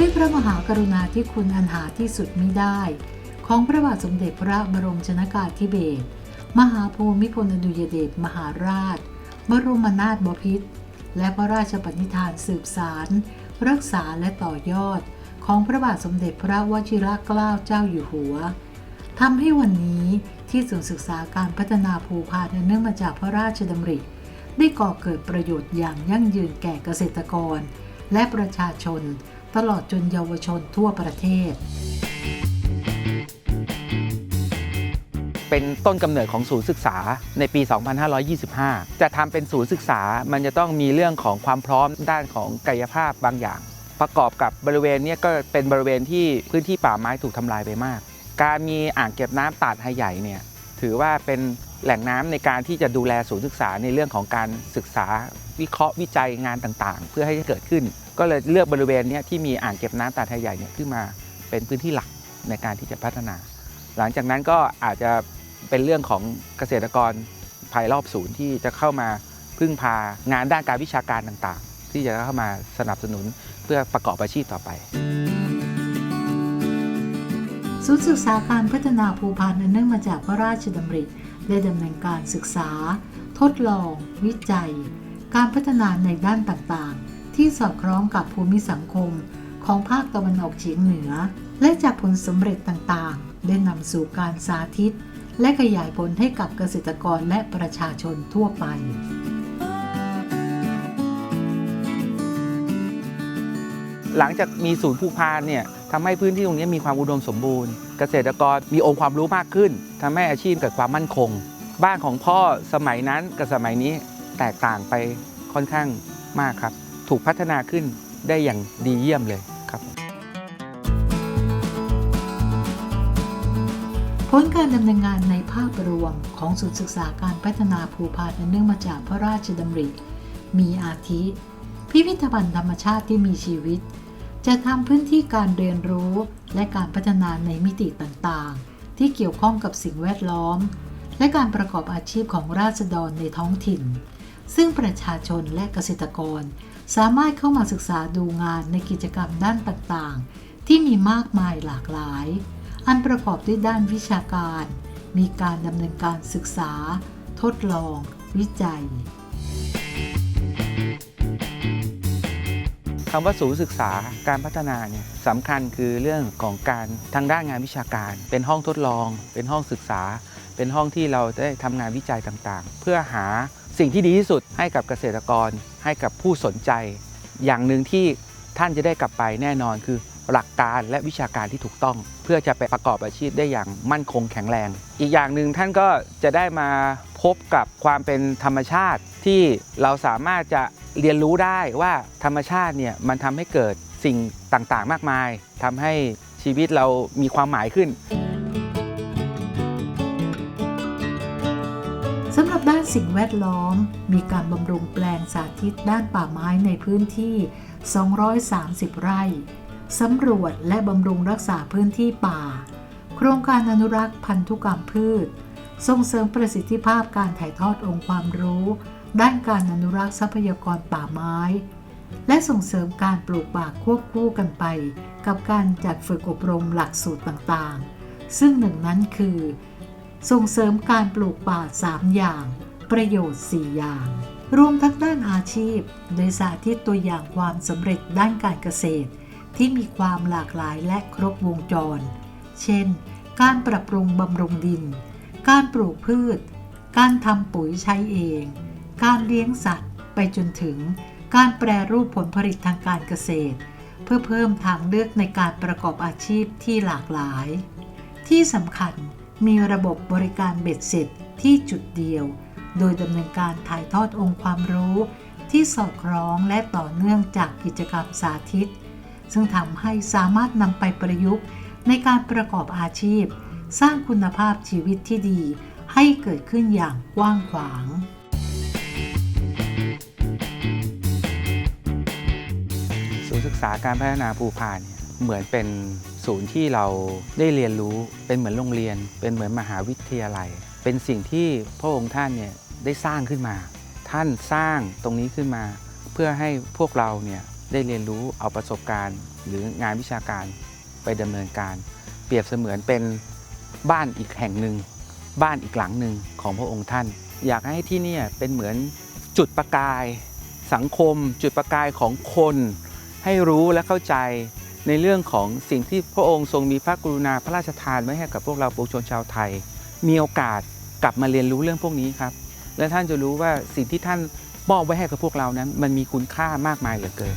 ด้วยพระมหากรุณาธิคุณอันหาที่สุดมิได้ ของพระบาทสมเด็จพระบรมชนากาธิเบศรมหาภูมิพลอดุยเดชมหาราช บรมนาถบพิตรและพระราชปณิธานสืบสาร รักษาและต่อยอด ของพระบาทสมเด็จพระวชิรเกล้าเจ้าอยู่หัวทำให้วันนี้ที่ศูนย์ศึกษาการพัฒนาภูพานเนื่องมาจากพระราชดำริ ได้ก่อเกิดประโยชน์อย่างยั่งยืนแก่เกษตรกร และประชาชน ตลอดจนเยาวชนทั่วประเทศ เป็นต้นกำเนิดของศูนย์ศึกษาในปี 2525 จะทำเป็นศูนย์ศึกษามันจะต้องมีเรื่องของความพร้อมด้านของกายภาพบางอย่าง ประกอบกับบริเวณนี้ก็เป็นบริเวณที่พื้นที่ป่าไม้ถูกทำลายไปมาก การมีอ่างเก็บน้ำตาดไฮใหญ่เนี่ยถือว่าเป็นแหล่งน้ำในการที่จะดูแลศูนย์ศึกษาในเรื่องของการศึกษาวิเคราะห์วิจัยงานต่างๆ เพื่อให้เกิดขึ้น ก็เลยเลือกบริเวณนี้ที่มีอ่างเก็บน้ำตาดไฮใหญ่เนี่ยขึ้นมาเป็นพื้นที่หลักในการที่จะพัฒนา หลังจากนั้นก็อาจจะเป็นเรื่องของเกษตรกรภายรอบศูนย์ที่จะเข้ามาพึ่งพางานด้านการวิชาการต่างๆ ที่จะเข้ามาสนับสนุนเพื่อประกอบอาชีพต่อไปศูนย์ศึกษาการพัฒนาภูพานอันเนื่องมาจากพระราชดำริได้ดำเนินการศึกษา ทดลอง วิจัย การพัฒนาในด้านต่างๆ ที่สอดคล้องกับภูมิสังคมของภาคตะวันออกเฉียงเหนือ และจากผลสำเร็จต่างๆ ได้นำสู่การสาธิต และขยายผลให้กับเกษตรกรและประชาชนทั่วไป หลังจากมีศูนย์ภูพานเนี่ยทำให้พื้นที่ตรงนี้มีความอุดมสมบูรณ์ เกษตรกรมีองค์ความรู้มากขึ้นทำให้อาชีพเกิดความมั่นคง บ้านของพ่อสมัยนั้นกับสมัยนี้แตกต่างไปค่อนข้างมากครับ ถูกพัฒนาขึ้นได้อย่างดีเยี่ยมเลยครับ ผลการดำเนินงานในภาพรวมของศูนย์ศึกษาการพัฒนาภูพานเนื่องมาจากพระราชดำริ มีอาทิ พิพิธภัณฑ์ธรรมชาติที่มีชีวิต จะทำพื้นที่การเรียนรู้และการพัฒนาในมิติต่างๆ ที่เกี่ยวข้องกับสิ่งแวดล้อม และการประกอบอาชีพของราษฎรในท้องถิ่น ซึ่งประชาชนและเกษตรกร สามารถเข้ามาศึกษาดูงานในกิจกรรมด้านต่างๆ ที่มีมากมายหลากหลาย อันประกอบด้วยด้านวิชาการ มีการดำเนินการศึกษา ทดลอง วิจัยคำว่าศูนย์ศึกษาการพัฒนาเนี่ยสำคัญคือเรื่องของการทางด้านงานวิชาการ เป็นห้องทดลอง เป็นห้องศึกษา เป็นห้องที่เราได้ทำงานวิจัยต่างๆ เพื่อหา สิ่งที่ดีที่สุดให้กับเกษตรกร ให้กับผู้สนใจ อย่างหนึ่งที่ท่านจะได้กลับไปแน่นอนคือ หลักการและวิชาการที่ถูกต้อง เพื่อจะไปประกอบอาชีพได้อย่างมั่นคงแข็งแรง อีกอย่างหนึ่งท่านก็จะได้มาพบกับความเป็นธรรมชาติที่เราสามารถจะเรียนรู้ได้ว่าธรรมชาติเนี่ยมันทำให้เกิดสิ่งต่างๆ มากมายทำให้ชีวิตเรามีความหมายขึ้น สิ่งแวดล้อม มีการบำรุงแปลงสาธิตด้านป่าไม้ในพื้นที่ 230 ไร่ สำรวจและบำรุงรักษาพื้นที่ป่า โครงการอนุรักษ์พันธุกรรมพืช ส่งเสริมประสิทธิภาพการถ่ายทอดองค์ความรู้ ด้านการอนุรักษ์ทรัพยากรป่าไม้ และส่งเสริมการปลูกป่าควบคู่กันไป กับการจัดฝึกอบรมหลักสูตรต่างๆ ซึ่งหนึ่งนั้นคือส่งเสริมการปลูกป่า 3 อย่าง ประโยชน์ 4 อย่าง รวมทั้งด้านอาชีพ โดยสาธิตตัวอย่างความสำเร็จด้านการเกษตร ที่มีความหลากหลายและครบวงจร เช่น การปรับปรุงบำรุงดิน การปลูกพืช การทำปุ๋ยใช้เอง การเลี้ยงสัตว์ ไปจนถึง การแปรรูปผลผลิตทางการเกษตร เพื่อเพิ่มทางเลือกในการประกอบอาชีพที่หลากหลาย ที่สำคัญมีระบบบริการเบ็ดเสร็จที่จุดเดียว โดยดำเนินการถ่ายทอดองค์ความรู้ ที่สอดคล้องและต่อเนื่องจากกิจกรรมสาธิต ซึ่งทำให้สามารถนำไปประยุกต์ในการประกอบอาชีพ สร้างคุณภาพชีวิตที่ดี ให้เกิดขึ้นอย่างกว้างขวางศูนย์ศึกษาการพัฒนาภูพานเนี่ยเหมือนเป็นศูนย์ที่เราได้เรียนรู้เป็นเหมือนโรงเรียน เป็นเหมือนมหาวิทยาลัย เป็นสิ่งที่พระองค์ท่านเนี่ย ได้สร้างขึ้นมา ท่านสร้างตรงนี้ขึ้นมา เพื่อให้พวกเราเนี่ยได้เรียนรู้เอาประสบการณ์ หรืองานวิชาการไปดำเนินการ เปรียบเสมือนเป็นบ้านอีกแห่งหนึ่ง บ้านอีกหลังหนึ่งของพระองค์ท่าน อยากให้ที่นี่เป็นเหมือนจุดประกายสังคม จุดประกายของคน ให้รู้และเข้าใจในเรื่องของสิ่งที่พระองค์ทรงมีพระกรุณาพระราชทานไว้ให้กับพวกเราปวงชนชาวไทย มีโอกาสกลับมาเรียนรู้เรื่องพวกนี้ครับ และท่านจะรู้ว่าสิ่งที่ท่านมอบไว้ให้กับพวกเรานั้น มันมีคุณค่ามากมายเหลือเกิน